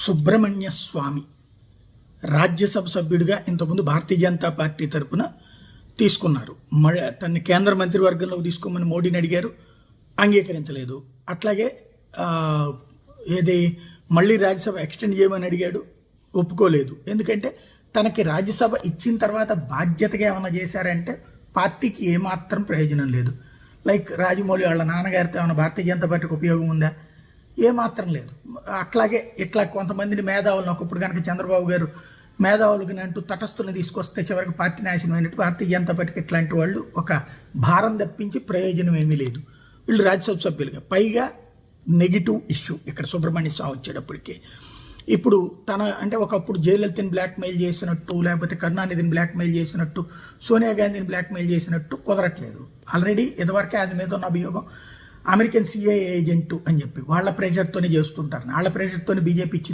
సుబ్రహ్మణ్య స్వామి. రాజ్యసభ సభ్యుడిగా ఇంతకుముందు భారతీయ జనతా పార్టీ తరపున తీసుకున్నారు. మ- తన్ని కేంద్ర మంత్రివర్గంలోకి తీసుకోమని మోడీని అడిగారు. అంగీకరించలేదు. అట్లాగే ఏది మళ్ళీ రాజ్యసభ ఎక్స్టెండ్ చేయమని అడిగాడు. ఒప్పుకోలేదు. ఎందుకంటే తనకి రాజ్యసభ ఇచ్చిన తర్వాత బాధ్యతగా ఏమైనా చేశారంటే పార్టీకి ఏమాత్రం ప్రయోజనం లేదు. లైక్ రాజమౌళి వాళ్ళ నాన్నగారితో ఏమైనా భారతీయ జనతా పార్టీకి ఉపయోగం ఉందా? ఏమాత్రం లేదు. అట్లాగే ఇట్లా కొంతమందిని మేధావులను ఒకప్పుడు కనుక చంద్రబాబు గారు మేధావులకి అంటూ తటస్థులను తీసుకొస్తే చివరికి పార్టీ నాశనం అయినట్టు భారతీయ జనతా పార్టీకి ఇట్లాంటి వాళ్ళు ఒక భారం తప్పించి ప్రయోజనం ఏమీ లేదు. వీళ్ళు రాజ్యసభ సభ్యులుగా. పైగా నెగిటివ్ ఇష్యూ ఇక్కడ సుబ్రహ్మణ్య స్వామి వచ్చేటప్పటికి. ఇప్పుడు తన అంటే ఒకప్పుడు జయలలితని బ్లాక్మెయిల్ చేసినట్టు లేకపోతే కరుణానిధిని బ్లాక్మెయిల్ చేసినట్టు సోనియా గాంధీని బ్లాక్మెయిల్ చేసినట్టు కుదరట్లేదు. ఆల్రెడీ ఇదివరకే అది మీద ఉన్న అభియోగం అమెరికన్ సిఐ ఏజెంట్ అని చెప్పి వాళ్ళ ప్రెషర్తోనే చేస్తుంటారు. వాళ్ళ ప్రెషర్తోనే బీజేపీ